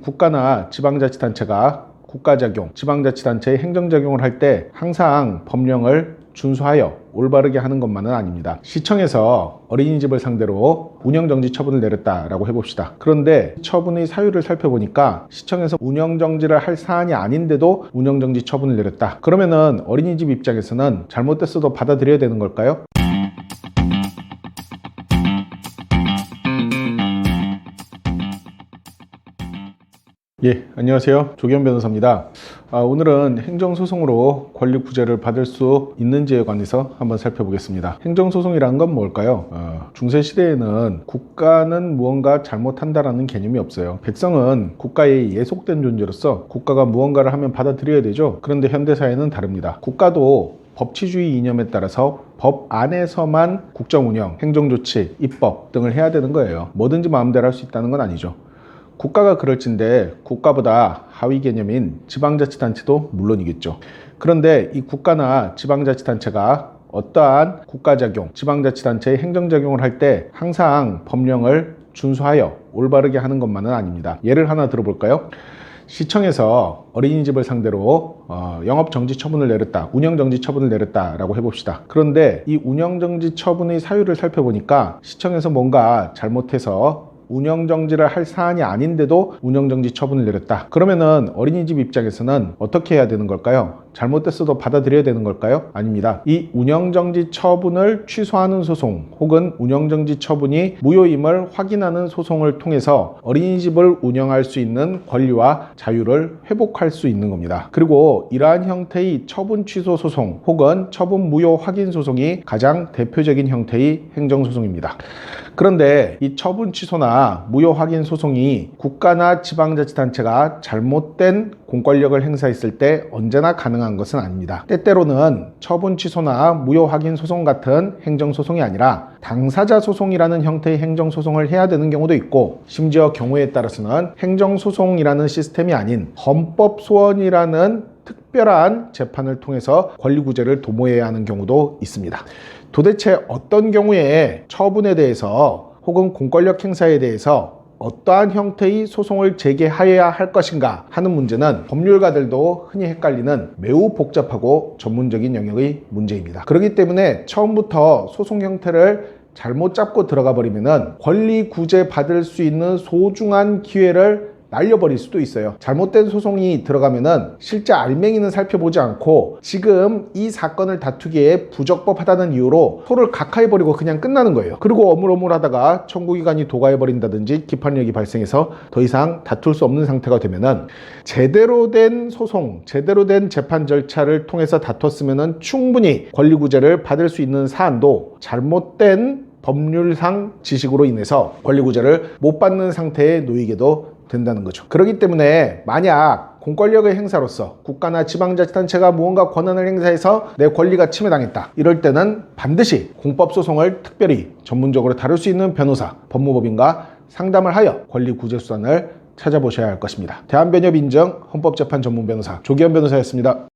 국가나 지방자치단체가 국가작용, 지방자치단체의 행정작용을 할 때 항상 법령을 준수하여 올바르게 하는 것만은 아닙니다. 시청에서 어린이집을 상대로 운영정지 처분을 내렸다라고 해봅시다. 그런데 처분의 사유를 살펴보니까 시청에서 운영정지를 할 사안이 아닌데도 운영정지 처분을 내렸다. 그러면은 어린이집 입장에서는 잘못됐어도 받아들여야 되는 걸까요? 예, 안녕하세요. 조기현 변호사입니다. 아, 오늘은 행정소송으로 권리구제를 받을 수 있는지에 관해서 한번 살펴보겠습니다. 행정소송이란 건 뭘까요? 어, 중세시대에는 국가는 무언가 잘못한다라는 개념이 없어요. 백성은 국가에 예속된 존재로서 국가가 무언가를 하면 받아들여야 되죠. 그런데 현대사회는 다릅니다. 국가도 법치주의 이념에 따라서 법 안에서만 국정 운영, 행정 조치, 입법 등을 해야 되는 거예요. 뭐든지 마음대로 할 수 있다는 건 아니죠. 국가가 그럴진데 국가보다 하위 개념인 지방자치단체도 물론이겠죠. 그런데 이 국가나 지방자치단체가 어떠한 국가작용, 지방자치단체의 행정작용을 할 때 항상 법령을 준수하여 올바르게 하는 것만은 아닙니다. 예를 하나 들어볼까요? 시청에서 어린이집을 상대로 어, 영업정지 처분을 내렸다, 운영정지 처분을 내렸다라고 해봅시다. 그런데 이 운영정지 처분의 사유를 살펴보니까 시청에서 뭔가 잘못해서 운영정지를 할 사안이 아닌데도 운영정지 처분을 내렸다. 그러면은 어린이집 입장에서는 어떻게 해야 되는 걸까요? 잘못됐어도 받아들여야 되는 걸까요? 아닙니다. 이 운영정지 처분을 취소하는 소송 혹은 운영정지 처분이 무효임을 확인하는 소송을 통해서 어린이집을 운영할 수 있는 권리와 자유를 회복할 수 있는 겁니다. 그리고 이러한 형태의 처분 취소 소송 혹은 처분 무효 확인 소송이 가장 대표적인 형태의 행정소송입니다. 그런데 이 처분 취소나 무효 확인 소송이 국가나 지방자치단체가 잘못된 공권력을 행사했을 때 언제나 가능한 것은 아닙니다. 때때로는 처분 취소나 무효 확인 소송 같은 행정 소송이 아니라 당사자 소송이라는 형태의 행정소송을 해야 되는 경우도 있고 심지어 경우에 따라서는 행정소송이라는 시스템이 아닌 헌법소원이라는 특별한 재판을 통해서 권리구제를 도모해야 하는 경우도 있습니다. 도대체 어떤 경우에 처분에 대해서 혹은 공권력 행사에 대해서 어떠한 형태의 소송을 제기하여야 할 것인가 하는 문제는 법률가들도 흔히 헷갈리는 매우 복잡하고 전문적인 영역의 문제입니다. 그렇기 때문에 처음부터 소송 형태를 잘못 잡고 들어가 버리면은 권리 구제 받을 수 있는 소중한 기회를 날려버릴 수도 있어요. 잘못된 소송이 들어가면은 실제 알맹이는 살펴보지 않고 지금 이 사건을 다투기에 부적법하다는 이유로 소를 각하해버리고 그냥 끝나는 거예요. 그리고 어물어물하다가 청구기관이 도가해버린다든지 기판력이 발생해서 더 이상 다툴 수 없는 상태가 되면은 제대로 된 소송, 제대로 된 재판 절차를 통해서 다퉜으면은 충분히 권리구제를 받을 수 있는 사안도 잘못된 법률상 지식으로 인해서 권리구제를 못 받는 상태에 놓이게도 된다는 거죠. 그렇기 때문에 만약 공권력의 행사로서 국가나 지방자치단체가 무언가 권한을 행사해서 내 권리가 침해당했다. 이럴 때는 반드시 공법소송을 특별히 전문적으로 다룰 수 있는 변호사, 법무법인과 상담을 하여 권리 구제 수단을 찾아보셔야 할 것입니다. 대한변협 인정 헌법재판 전문 변호사 조기현 변호사였습니다.